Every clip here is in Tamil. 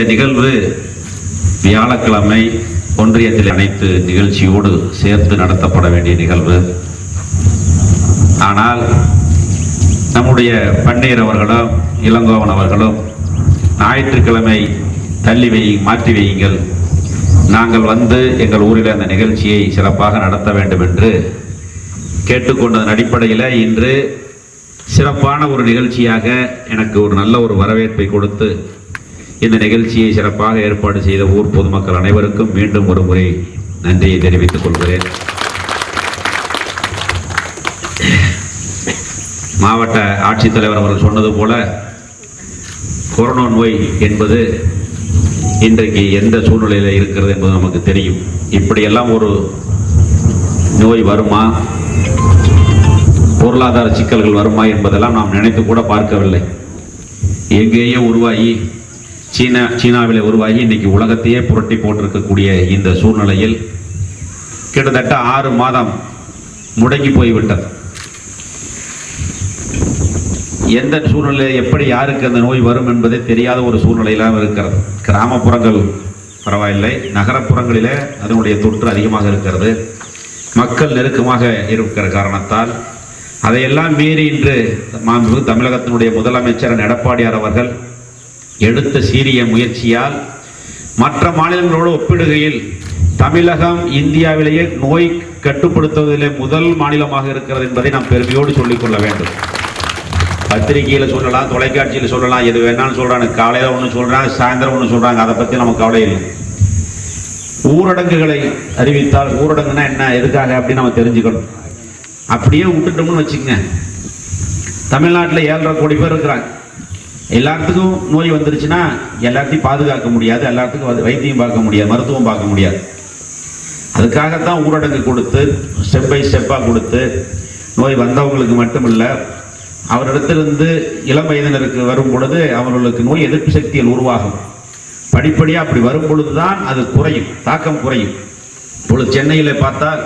இந்த நிகழ்வு வியாழக்கிழமை ஒன்றியத்தில் அனைத்து நிகழ்ச்சியோடு சேர்த்து நடத்தப்பட வேண்டிய நிகழ்வு. ஆனால் நம்முடைய பன்னீர் அவர்களும் இளங்கோவன் அவர்களும் ஞாயிற்றுக்கிழமை தள்ளி வை மாற்றி வையுங்கள். நாங்கள் வந்து எங்கள் ஊரில் அந்த நிகழ்ச்சியை சிறப்பாக நடத்த வேண்டும் என்று கேட்டுக்கொண்டதன் அடிப்படையில் இன்று சிறப்பான ஒரு நிகழ்ச்சியாக எனக்கு ஒரு நல்ல ஒரு வரவேற்பை கொடுத்து இந்த நிகழ்ச்சியை சிறப்பாக ஏற்பாடு செய்த ஊர் பொதுமக்கள் அனைவருக்கும் மீண்டும் ஒரு முறை நன்றியை தெரிவித்துக் கொள்கிறேன். மாவட்ட ஆட்சித்தலைவர் அவர்கள் சொன்னது போல கொரோனா நோய் என்பது இன்றைக்கு எந்த சூழ்நிலையில் இருக்கிறது என்பது நமக்கு தெரியும். இப்படியெல்லாம் ஒரு நோய் வருமா? பொருளாதார சிக்கல்கள் வருமா என்பதெல்லாம் நாம் நினைத்து கூட பார்க்கவில்லை. எங்கேயோ உருவாகி சீனா சீனாவில் உருவாகி இன்னைக்கு உலகத்தையே புரட்டி போட்டிருக்கக்கூடிய இந்த சூழ்நிலையில் கிட்டத்தட்ட ஆறு மாதம் முடங்கி போய்விட்டது. எந்த சூழ்நிலை எப்படி யாருக்கு அந்த நோய் வரும் என்பதே தெரியாத ஒரு சூழ்நிலையிலாம் இருக்கிறது. கிராமப்புறங்கள் பரவாயில்லை நகரப்புறங்களில் அதனுடைய தொற்று அதிகமாக இருக்கிறது. மக்கள் நெருக்கமாக இருக்கிற காரணத்தால் அதையெல்லாம் மீறி இன்று மாண்பு தமிழகத்தினுடைய முதலமைச்சர் எடப்பாடியார் அவர்கள் எடுத்த சீரிய முயற்சியால் மற்ற மாநிலங்களோடு ஒப்பிடுகையில் தமிழகம் இந்தியாவிலேயே நோய் கட்டுப்படுத்துவதிலே முதல் மாநிலமாக இருக்கிறது என்பதை நாம் பெருமையோடு சொல்லிக்கொள்ள வேண்டும். பத்திரிகையில் சொல்லலாம் தொலைக்காட்சியில் சொல்லலாம் எது வேணாலும் சொல்கிறாங்க காலையில் ஒன்று சொல்கிறாங்க சாயந்தரம் ஒன்று சொல்கிறாங்க அதை பற்றி நமக்கு கவலை இல்லை. ஊரடங்குகளை அறிவித்தால் ஊரடங்குனா என்ன எதுக்காக அப்படின்னு நம்ம தெரிஞ்சுக்கணும். அப்படியே விட்டுட்டோம்னு வச்சுக்கோங்க. தமிழ்நாட்டில் ஏழரை கோடி பேர் இருக்கிறாங்க. எல்லாத்துக்கும் நோய் வந்துருச்சுன்னா எல்லாத்தையும் பாதுகாக்க முடியாது எல்லாத்துக்கும் வைத்தியம் பார்க்க முடியாது மருத்துவம் பார்க்க முடியாது. அதுக்காகத்தான் ஊரடங்கு கொடுத்து ஸ்டெப் பை ஸ்டெப்பாக கொடுத்து நோய் வந்தவங்களுக்கு மட்டும் இல்லை அவரிடத்திலிருந்து இளம் வயதினருக்கு வரும் பொழுது அவர்களுக்கு நோய் எதிர்ப்பு சக்திகள் உருவாகும். படிப்படியாக அப்படி வரும் பொழுது தான் அது குறையும் தாக்கம் குறையும். இப்பொழுது சென்னையில் பார்த்தால்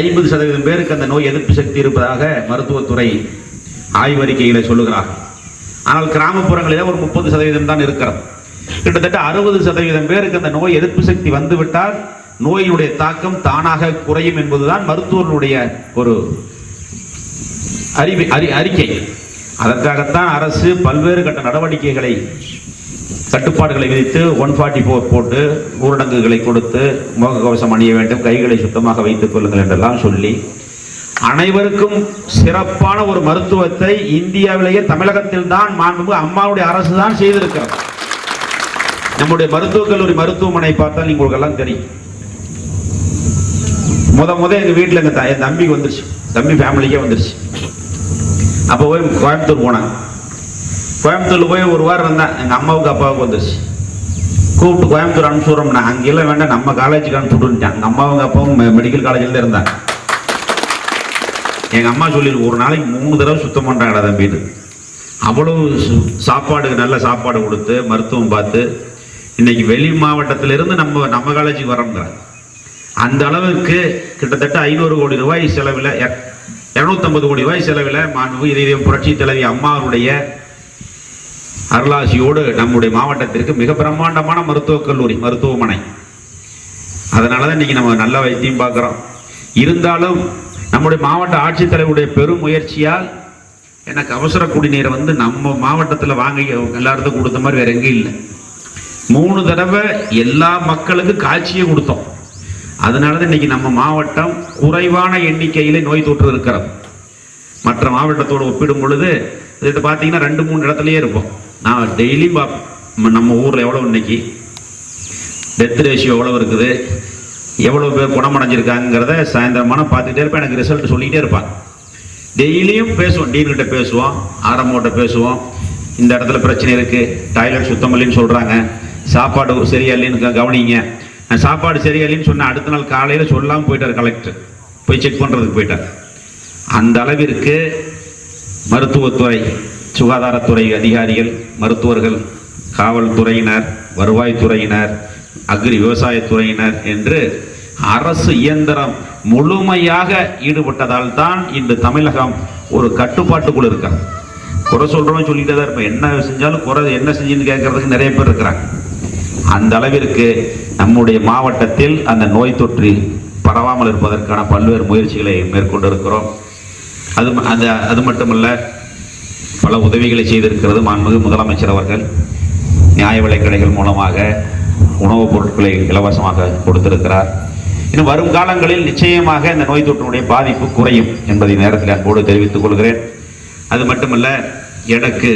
ஐம்பது சதவீதம் பேருக்கு அந்த நோய் எதிர்ப்பு சக்தி இருப்பதாக மருத்துவத்துறை ஆய்வறிக்கைகளை சொல்லுகிறார்கள். ஆனால் கிராமப்புறங்களில் ஒரு முப்பது சதவீதம் தான் இருக்கிறது. கிட்டத்தட்ட அறுபது சதவீதம் பேருக்கு அந்த நோய் எதிர்ப்பு சக்தி வந்துவிட்டால் நோயினுடைய தாக்கம் தானாக குறையும் என்பதுதான் மருத்துவர்களுடைய ஒரு அறிவி அறி அறிக்கை. அதற்காகத்தான் அரசு பல்வேறு கட்ட நடவடிக்கைகளை கட்டுப்பாடுகளை விதித்து ஒன் ஃபார்ட்டி ஃபோர் போட்டு ஊரடங்குகளை கொடுத்து முகக்கவசம் அணிய வேண்டும் கைகளை சுத்தமாக வைத்துக் கொள்ளுங்கள் என்றெல்லாம் சொல்லி அனைவருக்கும் சிறப்பான ஒரு மருத்துவத்தை இந்தியாவிலேயே தமிழகத்தில் தான் மாண்புமிகு அம்மாவுடைய அரசு தான் செய்திருக்கிறது. நம்முடைய மருத்துவக் கல்லூரி மருத்துவமனை பார்த்தால் உங்களுக்கு எல்லாம் தெரியும். முத முத எங்க வீட்டில் எங்க என் தம்பிக்கு வந்துருச்சு. தம்பி ஃபேமிலிக்கே வந்துருச்சு. அப்போ போய் கோயம்புத்தூர் போனாங்க. கோயம்புத்தூர்ல போய் ஒரு வாரம் இருந்தேன் எங்க அம்மாவுக்கு அப்பாவுக்கு வந்துருச்சு. கூப்பிட்டு கோயம்புத்தூர் அனுப்பிச்சுடுறோம்னா அங்கெல்லாம் வேண்டாம் நம்ம காலேஜுக்கு அனுப்பிச்சுட்டுட்டாங்க எங்கள் அம்மாவும் அப்பாவும் மெடிக்கல் காலேஜில் இருந்தாங்க. எங்கள் அம்மா சொல்லிருக்கு ஒரு நாளைக்கு மூணு தடவை சுத்தம் பண்ணுறாங்கடா தம்பின்னு. அவ்வளவு சாப்பாடு நல்ல சாப்பாடு கொடுத்து மருத்துவம் பார்த்து இன்னைக்கு வெளி மாவட்டத்திலிருந்து நம்ம நம்ம காலேஜுக்கு வரோங்கிறாங்க அந்த அளவிற்கு கிட்டத்தட்ட ஐநூறு கோடி ரூபாய் செலவில் இரநூத்தம்பது கோடி ரூபாய் செலவில் மாண்பு இதயம் புரட்சி தலைவி அம்மாவுடைய அருளாசியோடு நம்முடைய மாவட்டத்திற்கு மிக பிரம்மாண்டமான மருத்துவக் கல்லூரி மருத்துவமனை. அதனால தான் இன்னைக்கு நம்ம நல்ல வைத்தியம் பார்க்குறோம். இருந்தாலும் நம்முடைய மாவட்ட ஆட்சித்தலைவருடைய பெரும் முயற்சியால் எனக்கு அவசர குடிநீரை வந்து நம்ம மாவட்டத்தில் வாங்கி எல்லாத்துக்கும் கொடுத்த மாதிரி வேற எங்கேயும் இல்லை. மூணு தடவை எல்லா மக்களுக்கும் காட்சியை கொடுத்தோம். அதனால தான் இன்னைக்கு நம்ம மாவட்டம் குறைவான எண்ணிக்கையிலே நோய் தொற்று இருக்கிறது. மற்ற மாவட்டத்தோடு ஒப்பிடும் பொழுது இதுகிட்ட பார்த்தீங்கன்னா ரெண்டு மூணு இடத்துலயே இருப்போம். நான் டெய்லியும் பார்ப்பேன் நம்ம ஊரில் எவ்வளோ இன்னைக்கு? டெத் ரேஷியோ எவ்வளோ இருக்குது? எவ்வளோ பேர் குணமடைஞ்சிருக்காங்கிறத சாயந்தரமான பார்த்துக்கிட்டே இருப்பேன். எனக்கு ரிசல்ட் சொல்லிகிட்டே இருப்பான் டெய்லியும் பேசுவோம். டீன்கிட்ட பேசுவோம். ஆரம்போட்ட பேசுவோம். இந்த இடத்துல பிரச்சனை இருக்குது டாய்லெட் சுத்தம் இல்லைன்னு சொல்கிறாங்க சாப்பாடு சரியா இல்லைன்னு கவனிங்க. நான் சாப்பாடு சரியா இல்லைன்னு சொன்னால் அடுத்த நாள் காலையில் சொல்லாமல் போயிட்டார் கலெக்டர் போய் செக் பண்ணுறதுக்கு போயிட்டார். அந்த அளவிற்கு மருத்துவத்துறை சுகாதாரத்துறை அதிகாரிகள் மருத்துவர்கள் காவல்துறையினர் வருவாய்த்துறையினர் அக்ரி விவசாயத்துறையினர் என்று அரசு இயந்திரம் முழுமையாக ஈடுபட்டதால் தான் இன்று தமிழகம் ஒரு கட்டுப்பாட்டுக்குள் இருக்காங்க குறை சொல்கிறோம் சொல்லிட்டு தான் இருப்பேன். என்ன செஞ்சாலும் குறை என்ன செஞ்சுன்னு கேட்கறதுக்கு நிறைய பேர் இருக்கிறாங்க. அந்த அளவிற்கு நம்முடைய மாவட்டத்தில் அந்த நோய் தொற்று பரவாமல் இருப்பதற்கான பல்வேறு முயற்சிகளை மேற்கொண்டு இருக்கிறோம் அது ம- அது மட்டுமல்ல பல உதவிகளை செய்திருக்கிறது மாண்புமிகு முதலமைச்சர் அவர்கள். நியாய விலைக்கடைகள் மூலமாக உணவுப் பொருட்களை இலவசமாக கொடுத்திருக்கிறார். இன்னும் வரும் காலங்களில் நிச்சயமாக இந்த நோய் தொற்றினுடைய பாதிப்பு குறையும் என்பதை நேரத்தில் அன்போடு தெரிவித்துக் கொள்கிறேன். அது மட்டுமல்ல எனக்கு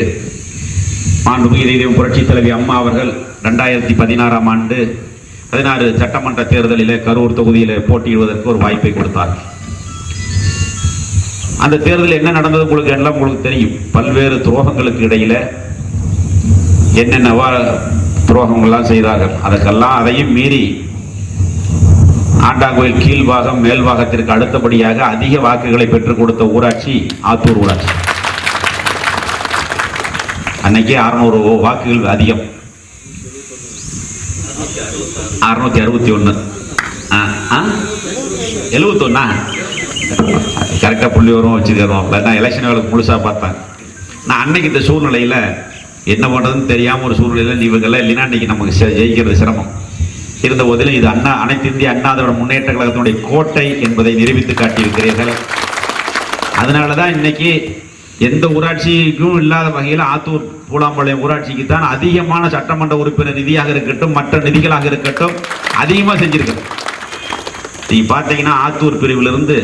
மாண்புமிகு இதயம் புரட்சி தலைவி அம்மா அவர்கள் ரெண்டாயிரத்தி பதினாறாம் ஆண்டு பதினாறு சட்டமன்ற தேர்தலில் கரூர் தொகுதியில் போட்டியிடுவதற்கு ஒரு வாய்ப்பை கொடுத்தார். அந்த தேர்தலில் என்ன நடந்தது உங்களுக்கு எல்லாம் உங்களுக்கு தெரியும். பல்வேறு துரோகங்களுக்கு இடையில என்னென்னவா துரோகங்கள்லாம் செய்தார்கள் அதற்கெல்லாம் அதையும் மீறி ஆண்டாங்கோயில் கீழ்பாகம் மேல்பாகத்திற்கு அடுத்தபடியாக அதிக வாக்குகளை பெற்றுக் கொடுத்த ஊராட்சி ஆத்தூர் ஊராட்சி. அன்னைக்கே அறுநூறு வாக்குகள் அதிகம். அறுநூத்தி அறுபத்தி ஒன்று எழுபத்தொன்னா? கரெக்டாக புள்ளி வரும் வச்சுக்கிறோம் நான் எலெக்ஷன் வேலைக்கு முழுசாக பார்த்தேன். நான் அன்னைக்கு இந்த சூழ்நிலையில் என்ன பண்ணுறதுன்னு தெரியாமல் ஒரு சூழ்நிலையில் இவங்கெல்லாம் இல்லைன்னா இன்றைக்கி நமக்கு ஜெயிக்கிறது சிரமம். இருந்த போதிலும் இது அண்ணா அனைத்து இந்திய அண்ணா அதோட முன்னேற்ற கழகத்தினுடைய கோட்டை என்பதை நிரூபித்து காட்டியிருக்கிறீர்கள். அதனால தான் இன்னைக்கு எந்த ஊராட்சிக்கும் இல்லாத வகையில் ஆத்தூர் பூலாம்பாளையம் ஊராட்சிக்கு தான் அதிகமான சட்டமன்ற உறுப்பினர் நிதியாக இருக்கட்டும் மற்ற நிதிகளாக இருக்கட்டும் அதிகமாக செஞ்சிருக்கோம் நீங்கள் பார்த்தீங்கன்னா ஆத்தூர் பிரிவிலிருந்து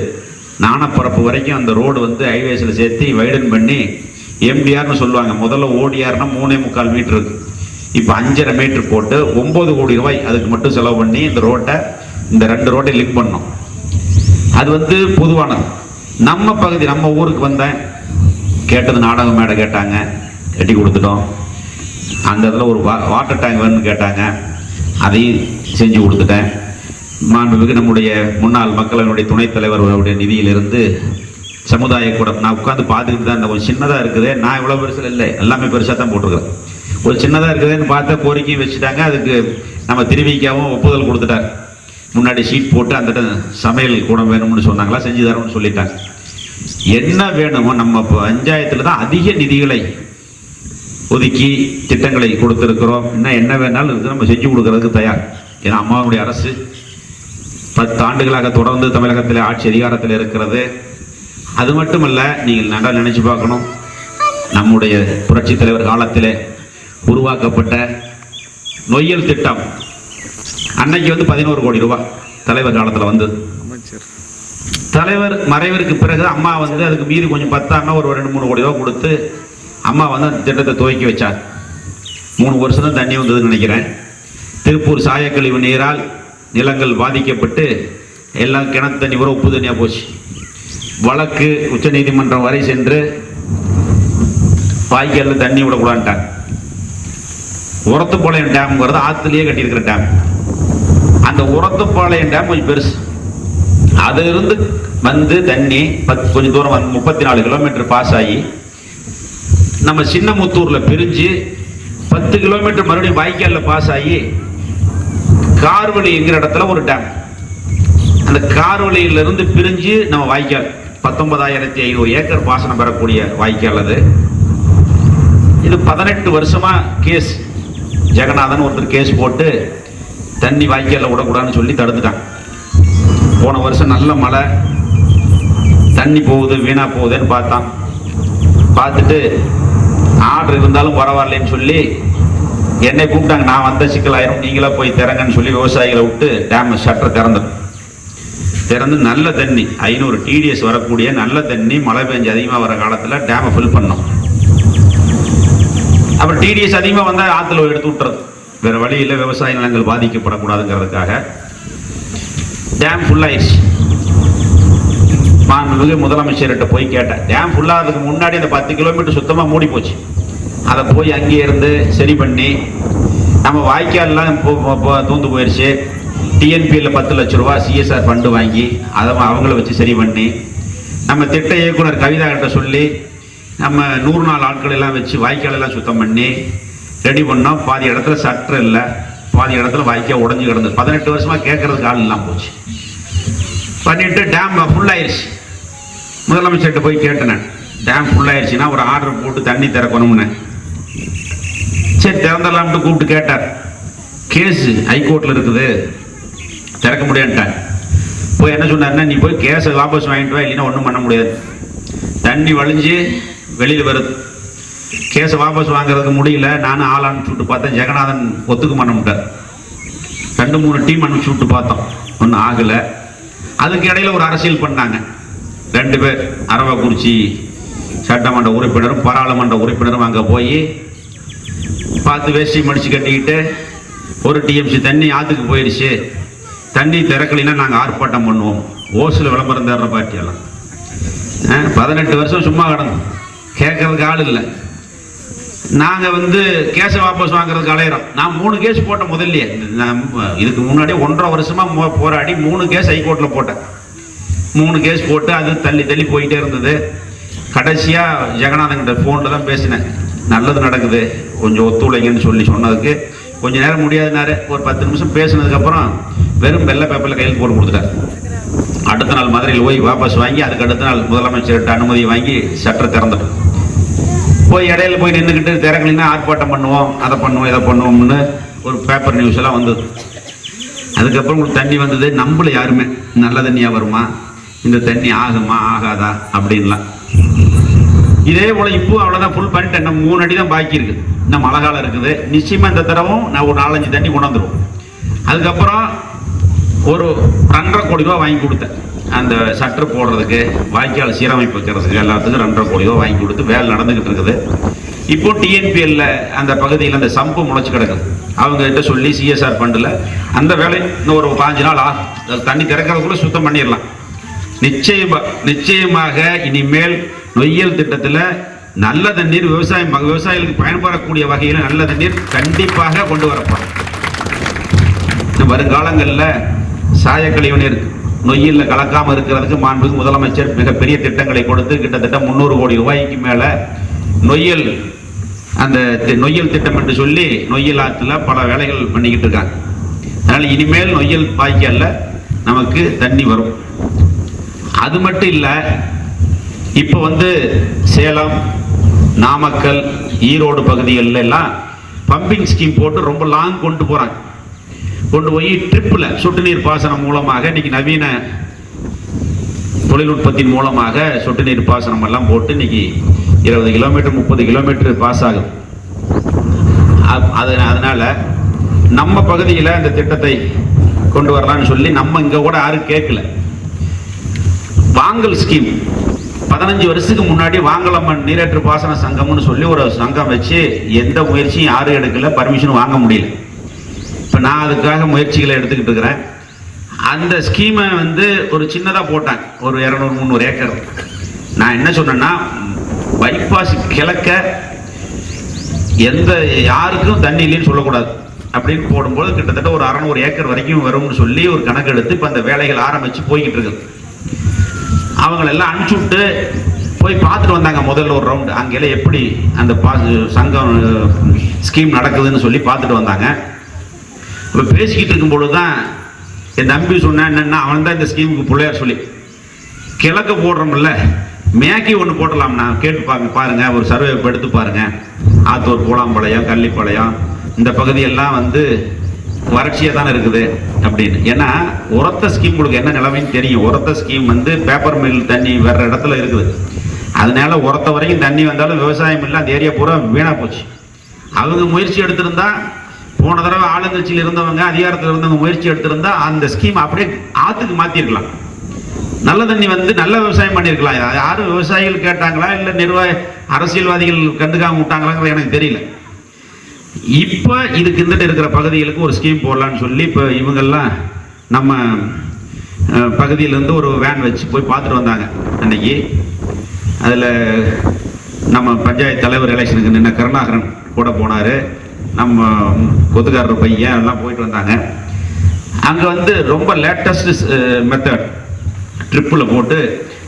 நாணப்பரப்பு வரைக்கும் அந்த ரோடு வந்து ஹைவேஸில் சேர்த்து வைடன் பண்ணி எம்டிஆர்னு சொல்லுவாங்க. முதல்ல ஓடிஆர்னா மூணே முக்கால் மீட்டர் இருக்கு. இப்போ அஞ்சரை மீட்டர் போட்டு ஒம்பது கோடி ரூபாய் அதுக்கு மட்டும் செலவு பண்ணி இந்த ரோட்டை இந்த ரெண்டு ரோட்டை லிங்க் பண்ணோம். அது வந்து பொதுவானது. நம்ம பகுதி நம்ம ஊருக்கு வந்தேன் கேட்டது நாடக மேடை கேட்டாங்க. கட்டி கொடுத்துட்டோம். அந்த இதில் ஒரு வா வாட்டர் டேங்க் வேணும்னு கேட்டாங்க. அதையும் செஞ்சு கொடுத்துட்டேன். மாண்புமிகு நம்முடைய முன்னாள் மக்களினுடைய துணைத் தலைவர் அவருடைய நிதியிலிருந்து சமுதாய கூடம் நான் உட்காந்து பார்த்துக்கிட்டு தான் இருந்தேன். சின்னதாக இருக்குது. நான் இவ்வளோ பெருசில் இல்லை. எல்லாமே பெருசாக தான் போட்டிருக்கிறேன். ஒரு சின்னதாக இருக்குதுன்னு பார்த்தா கோரிக்கையும் வச்சுட்டாங்க. அதுக்கு நம்ம திருவிக்காவும் ஒப்புதல் கொடுத்துட்டார் முன்னாடி ஷீட் போட்டு அந்த இடம் சமையல் கூடம் வேணும்னு சொன்னாங்களா? செஞ்சு தரோம்னு சொல்லிட்டாங்க. என்ன வேணுமோ நம்ம பஞ்சாயத்தில் தான் அதிக நிதிகளை ஒதுக்கி திட்டங்களை கொடுத்துருக்குறோம். இன்னும் என்ன வேணாலும் இருக்குது நம்ம செஞ்சு கொடுக்கறதுக்கு தயார். ஏன்னா அம்மாவுடைய அரசு பத்து ஆண்டுகளாக தொடர்ந்து தமிழகத்தில் ஆட்சி அதிகாரத்தில் இருக்கிறது. அது மட்டுமல்ல நீங்கள் நல்லா நினைச்சு பார்க்கணும். நம்முடைய புரட்சித் தலைவர் காலத்திலே உருவாக்கப்பட்ட நொய்யல் திட்டம் அன்னைக்கு வந்து பதினோரு கோடி ரூபாய் தலைவர் காலத்தில் வந்தது. தலைவர் மறைவிற்கு பிறகு அம்மா வந்து அதுக்கு மீறி கொஞ்சம் பத்தாம ஒரு ரெண்டு மூணு கோடி ரூபா கொடுத்து அம்மா வந்து அந்த திட்டத்தை துவக்கி வச்சார். மூணு வருஷம் தான் தண்ணி வந்ததுன்னு நினைக்கிறேன். திருப்பூர் சாயக்கழிவு நீரால் நிலங்கள் பாதிக்கப்பட்டு எல்லாம் கிணத்து தண்ணி பூரா உப்பு தண்ணியாக போச்சு. வழக்கு உச்சநீதிமன்றம் வரை சென்று வாய்க்காலில் தண்ணி விடக்கூடாதுட்டாங்க உரத்துப்பாளையம் டேம்ங்கிறது ஆற்றுலேயே கட்டியிருக்கிற டேம் அந்த உரத்துப்பாளையம் டேம் கொஞ்சம் பெருசு. அதிலிருந்து வந்து தண்ணி பத்து கொஞ்சம் தூரம் வந்து முப்பத்தி நாலு கிலோமீட்டர் பாஸ் ஆகி நம்ம சின்னமுத்தூர்ல பிரிஞ்சு பத்து கிலோமீட்டர் மறுபடியும் வாய்க்கால்ல பாஸ் ஆகி கார்வழி என்கிற இடத்துல ஒரு டேம் அந்த கார்வழியிலிருந்து பிரிஞ்சு நம்ம வாய்க்கால். பத்தொன்பதாயிரத்தி ஐநூறு ஏக்கர் பாசனம் பெறக்கூடிய வாய்க்கால் அது இது பதினெட்டு வருஷமா கேஸ் ஜெகநாதன் ஒருத்தர் கேஸ் போட்டு தண்ணி வாய்க்காலில் விடக்கூடாதுன்னு சொல்லி தடுத்துட்டான் போன வருஷம் நல்ல மழை. தண்ணி போகுது வீணா போகுதுன்னு பார்த்தான். பார்த்துட்டு ஆர்டர் இருந்தாலும் பரவாயில்லைன்னு சொல்லி என்னை கூப்பிட்டாங்க. நான் வந்த சிக்கலாயிரும் நீங்களா போய் திறங்கன்னு சொல்லி விவசாயிகளை விட்டு டேம் ஷட்டர் திறந்துடும் திறந்து நல்ல தண்ணி ஐநூறு டிடிஎஸ் வரக்கூடிய நல்ல தண்ணி மழை பெஞ்சு அதிகமாக வர காலத்தில் டேமை ஃபில் பண்ணோம் அப்புறம் டிடிஎஸ் அதிகமாக வந்தால் ஆற்றுல எடுத்து விட்டுறது. வேறு வழி இல்லை விவசாய நிலங்கள் பாதிக்கப்படக்கூடாதுங்கிறதுக்காக. டேம் ஃபுல்லாயிடுச்சு மாண்புமிகு முதலமைச்சர்கிட்ட போய் கேட்டேன். டேம் ஃபுல்லாகிறதுக்கு முன்னாடி அந்த பத்து கிலோமீட்டர் சுத்தமாக மூடி போச்சு. அதை போய் அங்கேயே இருந்து சரி பண்ணி நம்ம வாய்க்கால்லாம் தூந்து போயிடுச்சு டிஎன்பியில் பத்து லட்ச ரூபா சிஎஸ்ஆர் ஃபண்டு வாங்கி அதை அவங்கள வச்சு சரி பண்ணி நம்ம திட்ட இயக்குனர் கவிதா கிட்ட சொல்லி நம்ம நூறு நாள் ஆட்கள் எல்லாம் வச்சு வாய்க்கால் எல்லாம் சுத்தம் பண்ணி ரெடி பண்ணோம். பாதி இடத்துல சட்டர் இல்லை பாதி இடத்துல வாய்க்கால் உடஞ்சி கிடந்தது. பதினெட்டு வருஷமாக கேட்கறதுக்கு ஆள் இல்லாமல் போச்சு. பண்ணிட்டு டேம் ஃபுல்லாயிருச்சு முதலமைச்சர்கிட்ட போய் கேட்டேன் டேம் ஃபுல்லாயிருச்சுன்னா ஒரு ஆர்டர் போட்டு தண்ணி திறக்கணும்னு. சரி திறந்துடலாம்னு கூப்பிட்டு கேட்டார். கேஸு ஹைகோர்ட்டில் இருக்குது. திறக்க முடியான்ட்டார் போய் என்ன சொன்னாருன்னா நீ போய் கேஸை வாபஸ் வாங்கிட்டு வா இல்லைன்னா ஒன்றும் பண்ண முடியாது. தண்ணி வழிஞ்சு வெளியில் வருது கேஸை வாபஸ் வாங்குறதுக்கு முடியல நானும் ஆள் அனுப்பிச்சு விட்டு பார்த்தேன். ஜெகநாதன் ஒத்துக்க மாட்டேன்ட்டார் ரெண்டு மூணு டீம் அனுப்பிச்சு விட்டு பார்த்தோம். ஒன்றும் ஆகலை. அதுக்கு இடையில ஒரு அரசியல் பண்ணாங்க. ரெண்டு பேர் அரவக்குறிச்சி சட்டமன்ற உறுப்பினரும் பாராளுமன்ற உறுப்பினரும் அங்கே போய் பார்த்து வேஷ்டி மடித்து கட்டிக்கிட்டு ஒரு டிஎம்சி தண்ணி ஆற்றுக்கு போயிடுச்சு தண்ணி திறக்கலைன்னா நாங்கள் ஆர்ப்பாட்டம் பண்ணுவோம். ஓசில் விளம்பரம் தர்ற பாட்டியெல்லாம் பதினெட்டு வருஷம் சும்மா கிடந்தோம். கேட்கறதுக்கு ஆள் இல்லை. நாங்கள் வந்து கேஸை வாபஸ் வாங்குறதுக்கு அலையிறோம். நான் மூணு கேஸ் போட்டேன் முதல்லையே. நான் இதுக்கு முன்னாடி ஒன்றரை வருஷமாக போராடி மூணு கேஸ் ஹைகோர்ட்டில் போட்டேன். மூணு கேஸ் போட்டு அது தள்ளி தள்ளி போயிட்டே இருந்தது. கடைசியாக ஜெகநாதன்கிட்ட ஃபோனில் தான் பேசினேன். நல்லது நடக்குது. கொஞ்சம் ஒத்துழைங்கன்னு சொல்லி சொன்னதுக்கு. கொஞ்சம் நேரம் முடியாதுனாரு. ஒரு பத்து நிமிஷம் பேசினதுக்கப்புறம் வெறும் வெள்ளை பேப்பரில் கையில் போட்டு கொடுத்துட்டார். அடுத்த நாள் மதுரையில் போய் வாபஸ் வாங்கி அதுக்கு அடுத்த நாள் முதலமைச்சர்கிட்ட அனுமதி வாங்கி சட்டை திறந்துட்டோம் போய் இடையில போய் நின்றுக்கிட்டு திறக்கலைன்னா ஆர்ப்பாட்டம் பண்ணுவோம் அதை பண்ணுவோம் இதை பண்ணுவோம்னு ஒரு பேப்பர் நியூஸ் எல்லாம் வந்தது. அதுக்கப்புறம் உங்களுக்கு தண்ணி வந்தது நம்மள யாருமே நல்ல தண்ணியா வருமா? இந்த தண்ணி ஆகுமா ஆகாதா? அப்படின்லாம். இதே போல இப்போ அவ்வளோதான் ஃபுல் பண்ணிட்டேன் இன்னும் மூணு அடி தான் பாக்கி இருக்குது. இன்னும் மழை காலம் இருக்குது. நிச்சயமா இந்த தடவும் நான் ஒரு நாலஞ்சு தண்ணி உணர்ந்துடும் அதுக்கப்புறம் ஒரு ரெண்டரை கோடி ரூபா வாங்கி கொடுத்தேன். அந்த சட்டர் போடுறதுக்கு வாய்க்கால் சீரமைப்பு வைக்கிறதுக்கு எல்லாத்துக்கும் ரெண்டரை கோடி ரூபா வாங்கி கொடுத்து வேலை நடந்துக்கிட்டு இருக்குது. இப்போ டிஎன்பிஎல்ல அந்த பகுதியில் அந்த சம்பு முளைச்சு கிடக்குது அவங்க கிட்ட சொல்லி சிஎஸ்ஆர் ஃபண்டில் அந்த வேலை இன்னும் ஒரு பாஞ்சு நாள் ஆகும். தண்ணி திறக்கிறதுக்குள்ள சுத்தம் பண்ணிடலாம். நிச்சயமா நிச்சயமாக இனிமேல் நொய்யல் திட்டத்தில் நல்ல தண்ணீர் விவசாயம் விவசாயிகளுக்கு பயன்படக்கூடிய வகையில் நல்ல தண்ணீர் கண்டிப்பாக கொண்டு வரப்படும். வருங்காலங்களில் சாயக்கழிவு நீர் நொய்யில் கலக்காமல் இருக்கிறதுக்கு மாண்புக்கு முதலமைச்சர் மிகப்பெரிய திட்டங்களை கொடுத்து கிட்டத்தட்ட முந்நூறு கோடி ரூபாய்க்கு மேலே நொய்யல் அந்த தி- நொய்யல் திட்டம் என்று சொல்லி நொய்யல் ஆற்றுல பல வேலைகள் பண்ணிக்கிட்டு இருக்காங்க. அதனால் இனிமேல் நொய்யல் வாய்க்கால்ல நமக்கு தண்ணி வரும். அது மட்டும் இல்லை இப்போ வந்து சேலம் நாமக்கல் ஈரோடு பகுதிகளில் எல்லாம் பம்பிங் ஸ்கீம் போட்டு ரொம்ப லாங் கொண்டு போகிறாங்க கொண்டு போய் ட்ரிப்பில் சொட்டு நீர் பாசனம் மூலமாக இன்னைக்கு நவீன தொழில்நுட்பத்தின் மூலமாக சொட்டு நீர் பாசனம் எல்லாம் போட்டு இன்னைக்கு இருபது கிலோமீட்டர் முப்பது கிலோமீட்டர் பாஸ் ஆகும் அது அதனால நம்ம பகுதியில் இந்த திட்டத்தை கொண்டு வரலாம்னு சொல்லி நம்ம இங்கே கூட யாரும் கேட்கல. வாங்கல் ஸ்கீம் பதினஞ்சு வருஷத்துக்கு முன்னாடி வாங்கலம்மன் நீரேற்று பாசன சங்கம்னு சொல்லி ஒரு சங்கம் வச்சு எந்த முயற்சியும் யாரும் எடுக்கல பர்மிஷன் வாங்க முடியல. இப்போ நான் அதுக்காக முயற்சிகளை எடுத்துக்கிட்டு இருக்கிறேன். அந்த ஸ்கீமை வந்து ஒரு சின்னதாக போட்டாங்க. ஒரு இரநூறு முந்நூறு ஏக்கர். நான் என்ன சொன்னேன்னா பைபாஸ் கிழக்க எந்த யாருக்கும் தண்ணி இல்லைன்னு சொல்லக்கூடாது. அப்படின்னு போடும்போது கிட்டத்தட்ட ஒரு அறநூறு ஏக்கர் வரைக்கும் வரும்னு சொல்லி ஒரு கணக்கு எடுத்து இப்போ அந்த வேலைகள் ஆரம்பித்து போய்கிட்டு இருக்குது. அவங்களெல்லாம் அனுப்பிச்சு விட்டு போய் பார்த்துட்டு வந்தாங்க முதல்ல ஒரு ரவுண்டு அங்கெல்லாம் எப்படி அந்த பா சங்கம் ஸ்கீம் நடக்குதுன்னு சொல்லி பார்த்துட்டு வந்தாங்க. இப்போ பேசிக்கிட்டு இருக்கும் பொழுது தான் என் தம்பி சொன்னேன் என்னென்னா அவன் தான் இந்த ஸ்கீமுக்கு பிள்ளையார் சொல்லி. கிழக்க போடுறோம்ல மேக்கி ஒன்று போட்டலாம்னா கேட்டு பாருங்கள் ஒரு சர்வே எடுத்து பாருங்கள் ஆத்தூர் பூலாம்பாளையம் கள்ளிப்பாளையம் இந்த பகுதியெல்லாம் வந்து வறட்சியாக தானே இருக்குது அப்படின்னு. ஏன்னா உரத்த ஸ்கீம் உங்களுக்கு என்ன நிலைமைன்னு தெரியும். உரத்த ஸ்கீம் வந்து பேப்பர் மில் தண்ணி வர்ற இடத்துல இருக்குது. அதனால உரத்த வரைக்கும் தண்ணி வந்தாலும் விவசாயம் இல்லை அந்த ஏரியா பூரா வீணாக போச்சு. அவங்க முயற்சி எடுத்திருந்தா போன தடவை ஆளுங்கட்சியில் இருந்தவங்க அதிகாரத்தில் இருந்தவங்க முயற்சி எடுத்திருந்தா அந்த ஸ்கீம் அப்படியே ஆத்துக்கு மாத்திருக்கலாம். நல்ல தண்ணி வந்து நல்ல விவசாயம் பண்ணியிருக்கலாம் யாரும் விவசாயிகள் கேட்டாங்களா இல்லை நிர்வாக அரசியல்வாதிகள் கண்டுக்காம விட்டாங்களாங்கிறது எனக்கு தெரியல. இப்போ இதுக்கு இருந்துட்டு இருக்கிற பகுதிகளுக்கு ஒரு ஸ்கீம் போடலான்னு சொல்லி இப்போ இவங்கெல்லாம் நம்ம பகுதியிலேருந்து ஒரு வேன் வச்சு போய் பார்த்துட்டு வந்தாங்க அன்னைக்கு. அதில் நம்ம பஞ்சாயத்து தலைவர் எலெக்ஷனுக்கு நின்ன கருணாகரன் கூட போனார். நம்ம கொத்துக்காரர் பையன் எல்லாம் போயிட்டு வந்தாங்க. அங்கே வந்து ரொம்ப லேட்டஸ்ட் மெத்தட் ட்ரிப்பில் போட்டு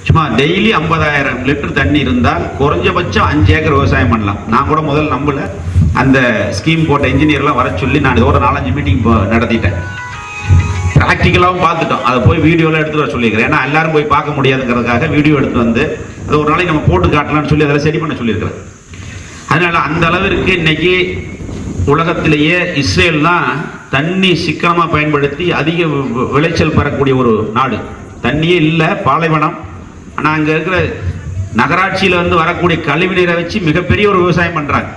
சும்மா டெய்லி ஐம்பதாயிரம் லிட்டர் தண்ணி இருந்தால் குறைஞ்சபட்சம் அஞ்சு ஏக்கர் விவசாயம் பண்ணலாம். நான் கூட முதல்ல நம்பல. அந்த ஸ்கீம் போட்ட இன்ஜினியர்லாம் வர சொல்லி நான் இதோட நாலஞ்சு மீட்டிங் நடத்திட்டேன். ப்ராக்டிக்கலாகவும் பார்த்துட்டோம். அதை போய் வீடியோலாம் எடுத்து வர சொல்லியிருக்கிறேன். ஏன்னா எல்லாரும் போய் பார்க்க முடியாதுங்கிறதுக்காக வீடியோ எடுத்து வந்து அதை ஒரு நாளைக்கு நம்ம போட்டு காட்டலாம்னு சொல்லி அதெல்லாம் சரி பண்ண சொல்லியிருக்கிறேன். அதனால அந்த அளவிற்கு இன்னைக்கு உலகத்திலேயே இஸ்ரேல் தான் தண்ணி சிக்கனமாக பயன்படுத்தி அதிக விளைச்சல் பெறக்கூடிய ஒரு நாடு. தண்ணியே இல்லை பாலைவனம். ஆனால் அங்கே இருக்கிற நகராட்சியில் வந்து வரக்கூடிய கழிவு நீரை வச்சு மிகப்பெரிய ஒரு விவசாயம் பண்ணுறாங்க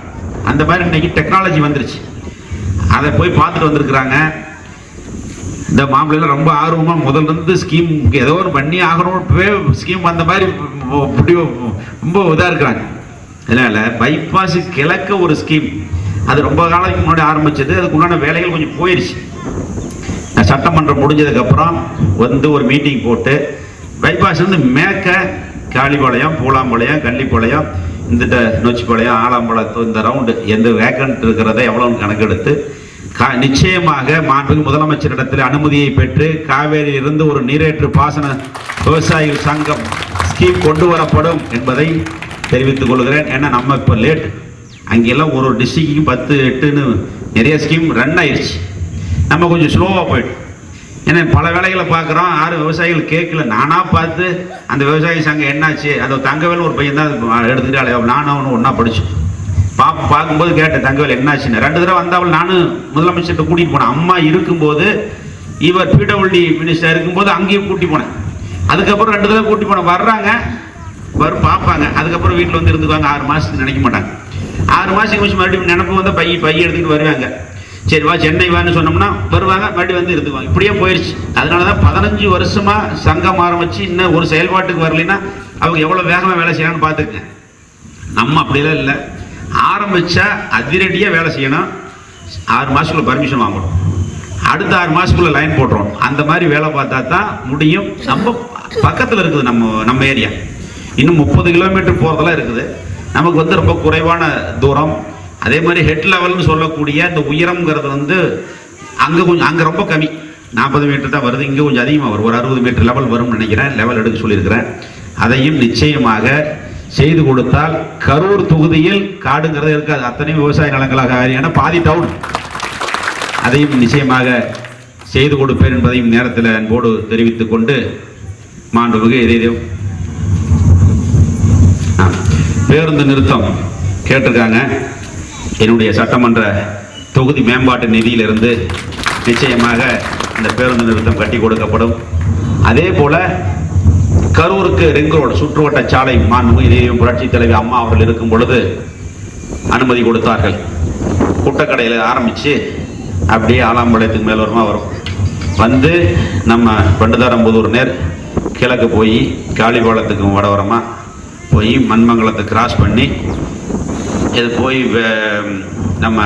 அந்த மாதிரி இன்னைக்கு டெக்னாலஜி வந்துருச்சு. அதை போய் பார்த்துட்டு வந்திருக்கிறாங்க. இந்த மாம்பழம் ரொம்ப ஆர்வமாக முதல்ல இருந்து ஸ்கீம் ஏதோ ஒரு பண்ணி ஆகணும் ஸ்கீம் வந்த மாதிரி ரொம்ப இதாக இருக்கிறாங்க. அதனால் பைபாஸ் கிழக்க ஒரு ஸ்கீம் அது ரொம்ப காலத்துக்கு முன்னாடி ஆரம்பிச்சது அதுக்கு உண்டான வேலைகள் கொஞ்சம் போயிடுச்சு நான் சட்டமன்றம் முடிஞ்சதுக்கப்புறம் வந்து ஒரு மீட்டிங் போட்டு பைபாஸ் வந்து மேற்க காளிபாளையம் பூலாம்பாளையம் கள்ளிப்பாளையம் இந்த நொச்சிப்பாளையம் ஆலாம்பாளையத்து இந்த ரவுண்டு எந்த வேக்கன்ட் இருக்கிறத எவ்வளோன்னு கணக்கெடுத்து கா நிச்சயமாக மாண்புமிகு முதலமைச்சரிடத்தில் அனுமதியை பெற்று காவேரியிலிருந்து ஒரு நீரேற்று பாசன விவசாயிகள் சங்கம் ஸ்கீம் கொண்டு வரப்படும் என்பதை தெரிவித்துக் கொள்கிறேன். ஏன்னா நம்ம இப்போ லேட் அங்கெல்லாம் ஒரு ஒரு டிஸ்ட்ரிக்ட்டுக்கு பத்து எட்டுன்னு நிறைய ஸ்கீம் ரன் ஆயிடுச்சு நம்ம கொஞ்சம் ஸ்லோவாக போயிட்டோம். ஏன்னா பல வேலைகளை பார்க்குறோம். யாரும் விவசாயிகள் கேட்கல. நானாக பார்த்து அந்த விவசாய சங்கம் என்னாச்சு? அது தங்கவேல் ஒரு பையன் தான் எடுத்துக்கிட்டாலே. நானும் அவனும் ஒன்றா படித்தோம் பா பார்க்கும்போது கேட்டேன் தங்கவேல் என்னாச்சுன்னு. ரெண்டு தடவை வந்தாவள் நானும் முதலமைச்சர்கிட்ட கூட்டிகிட்டு போனேன். அம்மா இருக்கும்போது இவர் பிடபிள்யூடி மினிஸ்டர் இருக்கும்போது அங்கேயும் கூட்டி போனேன். அதுக்கப்புறம் ரெண்டு தடவை கூட்டி போனேன். வர்றாங்க. வரும் பார்ப்பாங்க. அதுக்கப்புறம் வீட்டில் வந்து இருந்துக்குவாங்க. ஆறு மாதத்துக்கு நினைக்க மாட்டாங்க. ஆறு மாதத்துக்கு கழிச்சு மறுபடியும் நினப்பு வந்து பை பை எடுத்துக்கிட்டு வருவாங்க. சரி வா சென்னை வான்னு சொன்னோம்னா வருவாங்க மறுபடியும் வந்து இருந்துக்குவாங்க இப்படியே போயிடுச்சு அதனால தான் பதினஞ்சு வருஷமாக சங்கம் ஆரம்பிச்சு இன்னும் ஒரு செயல்பாட்டுக்கு வரலைன்னா அவங்க எவ்வளோ வேகமாக வேலை செய்யலாம்னு பார்த்துக்கங்க. நம்ம அப்படிலாம் இல்லை. ஆரம்பிச்சா அதிரடியாக வேலை செய்யணும். ஆறு மாதத்துக்குள்ள பர்மிஷன் வாங்கணும். அடுத்த ஆறு மாதத்துக்குள்ளே லைன் போட்டுரும் அந்த மாதிரி வேலை பார்த்தா தான் முடியும். நம்ம பக்கத்தில் இருக்குது நம்ம நம்ம ஏரியா இன்னும் முப்பது கிலோமீட்டர் போகிறதெல்லாம் இருக்குது. நமக்கு வந்து ரொம்ப குறைவான தூரம். அதே மாதிரி ஹெட் லெவல்னு சொல்லக்கூடிய இந்த உயரம்ங்கிறது வந்து அங்கே கொஞ்சம் அங்கே ரொம்ப கம்மி. நாற்பது மீட்டர் தான் வருது இங்கே கொஞ்சம் அதிகமாக வரும். ஒரு அறுபது மீட்டர் லெவல் வரும்னு நினைக்கிறேன் லெவல் எடுக்க சொல்லியிருக்கிறேன். அதையும் நிச்சயமாக செய்து கொடுத்தால் கரூர் தொகுதியில் காடுங்கிறது இருக்காது. அத்தனை விவசாய நிலங்களாக ஏன்னா பாதி டவுன் அதையும் நிச்சயமாக செய்து கொடுப்பேன் என்பதையும் நேரத்தில் அன்போடு தெரிவித்துக் கொண்டு மாண்புமிகு இதையும் பேருந்து நிறுத்தம் கேட்டிருக்காங்க. என்னுடைய சட்டமன்ற தொகுதி மேம்பாட்டு நிதியிலிருந்து நிச்சயமாக இந்த பேருந்து நிறுத்தம் கட்டி கொடுக்கப்படும். அதே போல கரூருக்கு ரிங் ரோடு சுற்றுவட்ட சாலை மாண்புமிகு இதையும் புரட்சி தலைவி அம்மா அவர்கள் இருக்கும் பொழுது அனுமதி கொடுத்தார்கள். குட்டக்கடையில் ஆரம்பித்து அப்படியே ஆலாம்பாளையத்துக்கு மேலோரமாக வரும். வந்து நம்ம பண்டுதாரம்புதூர் நேர் கிழக்கு போய் காளிபாளத்துக்கு வடவரமாக போய் மண்மங்கலத்தை கிராஸ் பண்ணி இது போய் நம்ம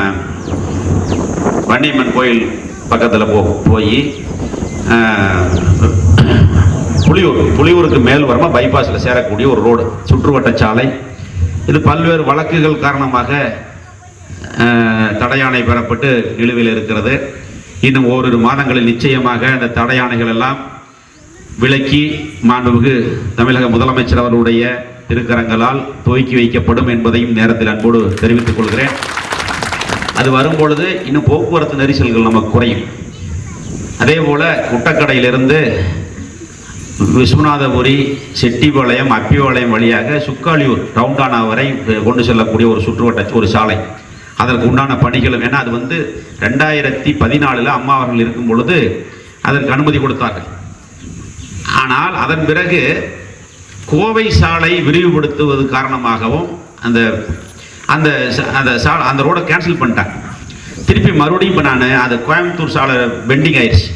வன்னியம்மன் கோயில் பக்கத்தில் போ போய் புளியூர் புளியூருக்கு மேல் வரமா பைபாஸில் சேரக்கூடிய ஒரு ரோடு சுற்றுவட்ட சாலை இது பல்வேறு வழக்குகள் காரணமாக தடையானை தடையாணை பெறப்பட்டு நிலுவையில் இருக்கிறது. இன்னும் ஓரிரு மாதங்களில் நிச்சயமாக அந்த தடையாணைகள் எல்லாம் விலக்கி மாண்புமிகு தமிழக முதலமைச்சர் அவருடைய திருக்கரங்களால் துவக்கி வைக்கப்படும் என்பதையும் நேரத்தில் அன்போடு தெரிவித்துக் கொள்கிறேன். அது வரும்பொழுது இன்னும் போக்குவரத்து நெரிசல்கள் நமக்கு குறையும். அதே போல் குட்டக்கடையிலிருந்து விஸ்வநாதபுரி செட்டிபாளையம் அப்பிபாளையம் வழியாக சுக்காலியூர் ரவுண்டானா வரை கொண்டு செல்லக்கூடிய ஒரு சுற்றுவட்ட ஒரு சாலை. அதற்கு உண்டான பணிகளும் ஏன்னா அது வந்து ரெண்டாயிரத்தி பதினாலில் அம்மா அவர்கள் இருக்கும் பொழுது அதற்கு அனுமதி கொடுத்தார்கள். ஆனால் அதன் பிறகு கோவை சாலை விரிவுபடுத்துவது காரணமாகவும் அந்த அந்த அந்த சாலை அந்த ரோடை கேன்சல் பண்ணிட்டாங்க. திருப்பி மறுபடியும் இப்போ நான் அந்த கோயம்புத்தூர் சாலை பெண்டிங் ஆயிடுச்சு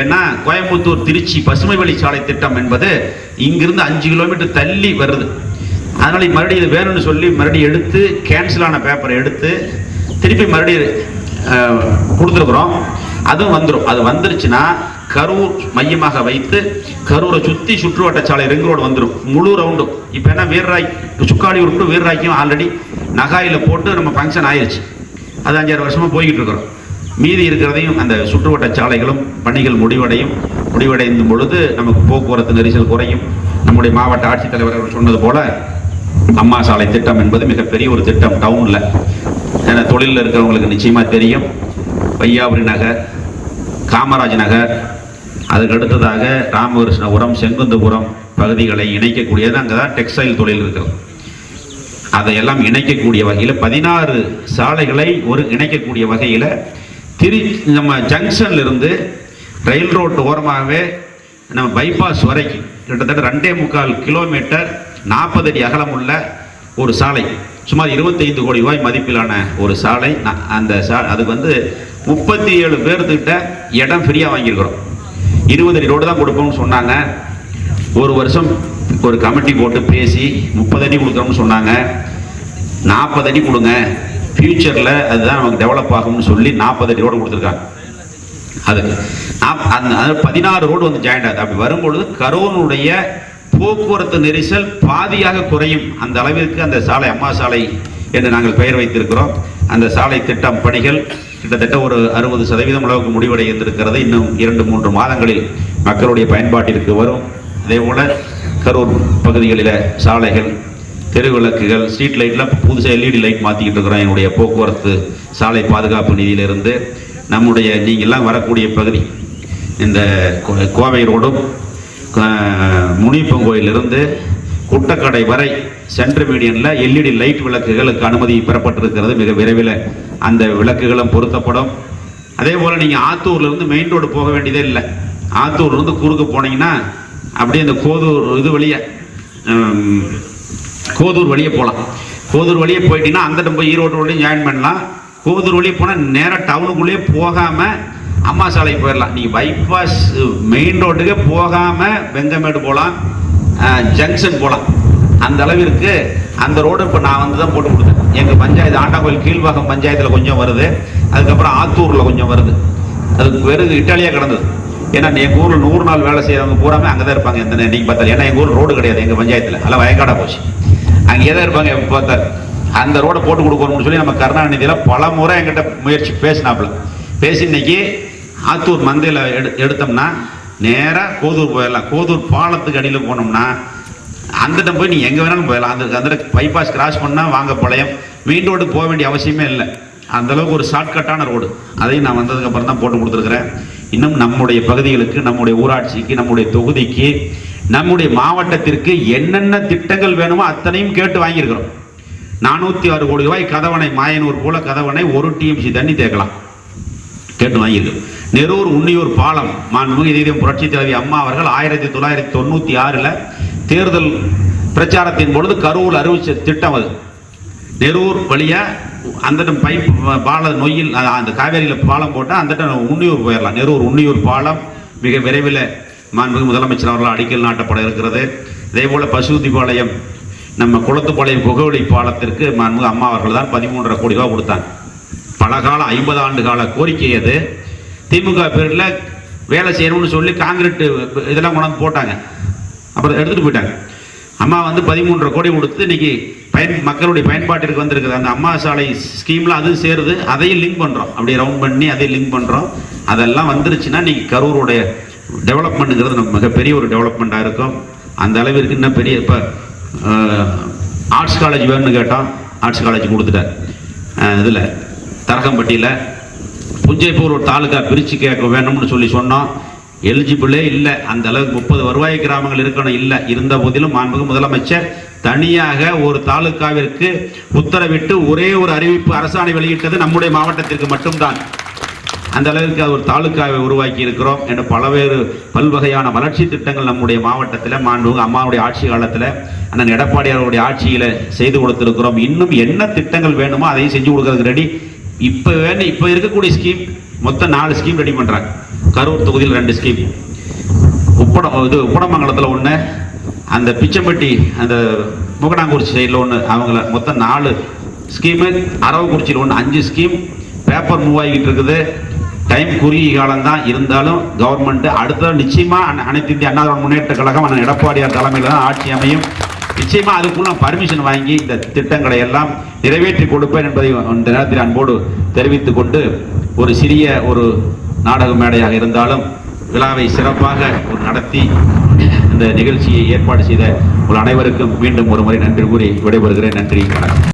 ஏன்னா கோயம்புத்தூர் திருச்சி பசுமை வழி சாலை திட்டம் என்பது இங்கிருந்து அஞ்சு கிலோமீட்டர் தள்ளி வருது. அதனால் மறுபடியும் இது வேணும்னு சொல்லி மறுபடியும் எடுத்து கேன்சல் ஆன பேப்பரை எடுத்து திருப்பி மறுபடியும் கொடுத்துருக்குறோம். அதுவும் வந்துடும் அது வந்துருச்சுன்னா கரூர் மையமாக வைத்து கரூரை சுற்றி சுற்றுவட்ட சாலை ரிங் ரோடு வந்துடும் முழு ரவுண்டும் இப்போ என்ன வீரராய் சுக்காடி டு வீரராய்க்கும் ஆல்ரெடி நகாயில் போட்டு நம்ம ஃபங்க்ஷன் ஆயிடுச்சு அது அஞ்சாறு வருஷமாக போய்கிட்டு இருக்கிறோம். மீதி இருக்கிறதையும் அந்த சுற்றுவட்ட சாலைகளும் பணிகள் முடிவடையும். முடிவடையும் பொழுது நமக்கு போக்குவரத்து நெரிசல் குறையும். நம்முடைய மாவட்ட ஆட்சித்தலைவர் அவர்கள் சொன்னது போல அம்மா சாலை திட்டம் என்பது மிகப்பெரிய ஒரு திட்டம் டவுனில் ஏன்னா தொழிலில் இருக்கிறவங்களுக்கு நிச்சயமாக தெரியும். வையாபுரி நகர் காமராஜ் நகர். அதுக்கு அடுத்ததாக ராமகிருஷ்ணபுரம் செங்குந்தபுரம் பகுதிகளை இணைக்கக்கூடியது அங்கே தான் டெக்ஸ்டைல் தொழில் இருக்கிறது அதையெல்லாம் இணைக்கக்கூடிய வகையில் பதினாறு சாலைகளை ஒரு இணைக்கக்கூடிய வகையில் திரு நம்ம ஜங்ஷன்லேருந்து ரயில் ரோட் ஓரமாகவே நம்ம பைபாஸ் வரைக்கும் கிட்டத்தட்ட ரெண்டே முக்கால் கிலோமீட்டர் நாற்பது அடி அகலம் உள்ள ஒரு சாலை. சுமார் 25 கோடி ரூபாய் மதிப்பிலான ஒரு சாலை. அந்த சா அதுக்கு வந்து முப்பத்தி ஏழு பேர்த்துக்கிட்ட இடம் ஃப்ரீயாக வாங்கியிருக்கிறோம். இருபது அடி ரோடு தான் கொடுப்போம்னு சொன்னாங்க. ஒரு வருஷம் ஒரு கமிட்டி போட்டு பேசி முப்பது அடி கொடுக்குறோம்னு சொன்னாங்க. நாற்பது அடி கொடுங்க. ஃப்யூச்சரில் அதுதான் நமக்கு டெவலப் ஆகும்னு சொல்லி நாற்பது அடி ரோடு கொடுத்துருக்காங்க. அது அந்த பதினாறு ரோடு வந்து ஜாயிண்ட் ஆகுது. அப்படி வரும்பொழுது கரூனுடைய போக்குவரத்து நெரிசல் பாதியாக குறையும். அந்த அளவிற்கு அந்த சாலை அம்மா சாலை என்று நாங்கள் பெயர் வைத்திருக்கிறோம். அந்த சாலை திட்டம் பணிகள் கிட்டத்தட்ட ஒரு அறுபது சதவீதம் அளவுக்கு முடிவடைந்திருக்கிறது இன்னும் இரண்டு மூன்று மாதங்களில் மக்களுடைய பயன்பாட்டிற்கு வரும். அதே போல கரூர் பகுதிகளில் சாலைகள் தெருவிளக்குகள் ஸ்ட்ரீட் லைட்லாம் புதுசாக எல்இடி லைட் மாற்றிக்கிட்டு இருக்கிறோம். என்னுடைய போக்குவரத்து சாலை பாதுகாப்பு நிதியிலிருந்து. நம்முடைய நீங்கள்லாம் வரக்கூடிய பகுதி இந்த கோ- கோவை ரோடும் அஹ், குட்டக்கடை வரை சென்ட்ரல் மீடியனில் எல்இடி லைட் விளக்குகளுக்கு அனுமதி பெறப்பட்டிருக்கிறது. மிக விரைவில் அந்த விளக்குகளும் பொருத்தப்படும். அதே போல் நீங்கள் ஆத்தூர்லேருந்து மெயின் ரோடு போக வேண்டியதே இல்லை. ஆத்தூர்லேருந்து குறுக்கு போனீங்கன்னா அப்படியே இந்த கோதூர் இது வழியே கோதூர் வழியே போகலாம் கோதூர் வழியே போயிட்டீங்கன்னா அந்த போய் ஈரோடு வழியும் ஜாயின் பண்ணலாம். கோதூர் வழியே போனால் நேராக டவுனுக்குள்ளேயே போகாமல் அம்மா சாலைக்கு போயிடலாம் நீங்கள் பைபாஸ் மெயின் ரோட்டுக்கே போகாமல் வெங்கமேடு போகலாம் ஜங்ஷன் போகலாம் அந்த அளவிற்கு அந்த ரோடு இப்போ நான் வந்து தான் போட்டு கொடுத்தேன். எங்கள் பஞ்சாயத்து ஆண்டாங்கோயில் கீழ்பாகம் பஞ்சாயத்தில் கொஞ்சம் வருது. அதுக்கப்புறம் ஆத்தூரில் கொஞ்சம் வருது. அதுக்கு வெறும் இட்டாலியாக கிடந்தது. ஏன்னா எங்கள் ஊரில் நூறு நாள் வேலை செய்யறவங்க பூராமே அங்கே தான் இருப்பாங்க. எந்த நீங்கள் பார்த்தாலும். ஏன்னா எங்கள் ஊர் ரோடு கிடையாது. எங்கள் பஞ்சாயத்தில். அதெல்லாம் வயக்காடா போச்சு. அங்கேயே தான் இருப்பாங்க. எப்போ பார்த்தாரு அந்த ரோடை போட்டு கொடுக்கணும்னு சொல்லி நம்ம கருணாநிதியில் பல முறை எங்கிட்ட முயற்சி பேசினாப்புல. பேசி இன்னைக்கு ஆத்தூர் மந்தையில் எடு எடுத்தோம்னா நேராக கோதூர் போயிடலாம். கோதூர் பாலத்துக்கு அடியில் போனோம்னா அந்தட்ட போய் நீ எங்கே வேணாலும் போயிடலாம். அந்த அந்த பைபாஸ் கிராஸ் பண்ணால் வாங்க பழையம். மெயின் ரோடு போக வேண்டிய அவசியமே இல்லை. அந்தளவுக்கு ஒரு ஷார்ட்கட்டான ரோடு அதையும் நான் வந்ததுக்கப்புறம் தான் போட்டு கொடுத்துருக்குறேன். இன்னும் நம்முடைய பகுதிகளுக்கு நம்முடைய ஊராட்சிக்கு நம்முடைய தொகுதிக்கு நம்முடைய மாவட்டத்திற்கு என்னென்ன திட்டங்கள் வேணுமோ அத்தனையும் கேட்டு வாங்கியிருக்கிறோம். நானூற்றி ஆறு கோடி ரூபாய் கதவணை மாயனூர் போல கதவணை ஒரு டிஎம்சி தண்ணி தேக்கலாம். கேட்டு வாங்கியிருக்கிறோம். நெரூர் உன்னியூர் பாலம் மாண்புமிகு இதயம் புரட்சி தலைவி அம்மா அவர்கள் ஆயிரத்தி தொள்ளாயிரத்தி தொண்ணூற்றி ஆறில் தேர்தல் பிரச்சாரத்தின் பொழுது கரூர் அறிவிச்ச திட்டம் அது. நெரூர் வழியா அந்த பைப் பால நொய்யில் அந்த காவேரியில் பாலம் போட்டால் அந்த உன்னியூர் போயிடலாம் நெரூர் உன்னியூர் பாலம் மிக விரைவில் மாண்புமிகு முதலமைச்சர் அவர்களால் அடிக்கல் நாட்டப்பட இருக்கிறது. இதே போல் பசுதிபாளையம் நம்ம குளத்துப்பாளையம் புகவெளி பாலத்திற்கு மாண்புமிகு அம்மா அவர்கள் தான் பதிமூன்றரை கோடி ரூபா கொடுத்தாங்க. பல காலம் ஐம்பது ஆண்டு கால கோரிக்கை அது. திமுக பேரில் வேலை செய்யணும்னு சொல்லி காங்கிரீட் இதெல்லாம் கொண்டாந்து போட்டாங்க. அப்புறம் எடுத்துகிட்டு போயிட்டாங்க. அம்மா வந்து பதிமூன்றரை கோடி கொடுத்து இன்னைக்கு பயன் மக்களுடைய பயன்பாட்டிற்கு வந்திருக்குது. அந்த அம்மா சாலை ஸ்கீமில் அதுவும் சேருது அதையும் லிங்க் பண்ணுறோம் அப்படியே ரவுண்ட் பண்ணி அதையும் லிங்க் பண்ணுறோம் அதெல்லாம் வந்துருச்சுன்னா இன்னைக்கு கரூருடைய டெவலப்மெண்ட்டுங்கிறது நம்ம மிகப்பெரிய ஒரு டெவலப்மெண்ட்டாக இருக்கும். அந்த அளவிற்கு இன்னும் பெரிய இப்போ ஆர்ட்ஸ் காலேஜ் வேணும்னு கேட்டோம் ஆர்ட்ஸ் காலேஜ் கொடுத்துட்டார். இதில் தரகம்பட்டியில் புஞ்சைப்பூர் ஒரு தாலுக்கா பிரித்து கேட்க வேணும்னு சொல்லி சொன்னோம். எலிஜிபிளே இல்லை. அந்த அளவுக்கு முப்பது வருவாய் கிராமங்கள் இருக்கணும். இல்லை இருந்த போதிலும் மாண்புக முதலமைச்சர் தனியாக ஒரு தாலுக்காவிற்கு உத்தரவிட்டு ஒரே ஒரு அறிவிப்பு அரசாணை வெளியிட்டது நம்முடைய மாவட்டத்திற்கு மட்டும்தான். அந்த அளவிற்கு ஒரு தாலுக்காவை உருவாக்கி இருக்கிறோம். என்ற பல்வேறு பல்வகையான வளர்ச்சி திட்டங்கள் நம்முடைய மாவட்டத்தில் மாண்புக அம்மாவுடைய ஆட்சி காலத்தில் அண்ணன் எடப்பாடியாருடைய ஆட்சியில் செய்து கொடுத்திருக்கிறோம். இன்னும் என்ன திட்டங்கள் வேணுமோ அதையும் செஞ்சு கொடுக்கறதுக்கு ரெடி இப்போ வேணும் இப்போ இருக்கக்கூடிய ஸ்கீம் மொத்தம் நாலு ஸ்கீம் ரெடி பண்ணுறாங்க கரூர் தொகுதியில் ரெண்டு ஸ்கீம் உப்படம் இது உப்படமங்கலத்தில் ஒன்று அந்த பிச்சம்பட்டி அந்த முகடாங்குறிச்சி சைடில் ஒன்று அவங்கள மொத்தம் நாலு ஸ்கீமு அரவக்குறிச்சியில் ஒன்று அஞ்சு ஸ்கீம் பேப்பர் மூவ் ஆகிக்கிட்டு இருக்குது. டைம் குறுகிய காலம்தான் இருந்தாலும் கவர்மெண்ட்டு அடுத்த நிச்சயமாக அனைத்து இந்திய அண்ணா முன்னேற்ற கழகம் அண்ணன் எடப்பாடியார் தலைமையில் தான் ஆட்சி அமையும். நிச்சயமா அதுக்குள்ள பர்மிஷன் வாங்கி இந்த திட்டங்களை எல்லாம் நிறைவேற்றி கொடுப்பேன் என்பதை இந்த நேரத்தில் அன்போடு தெரிவித்துக் கொண்டு ஒரு சிறிய ஒரு நாடக மேடையாக இருந்தாலும் விழாவை சிறப்பாக ஒரு நடத்தி இந்த நிகழ்ச்சியை ஏற்பாடு செய்த உங்கள் அனைவருக்கும் மீண்டும் ஒரு முறை நன்றி கூறி விடைபெறுகிறேன். நன்றி வணக்கம்.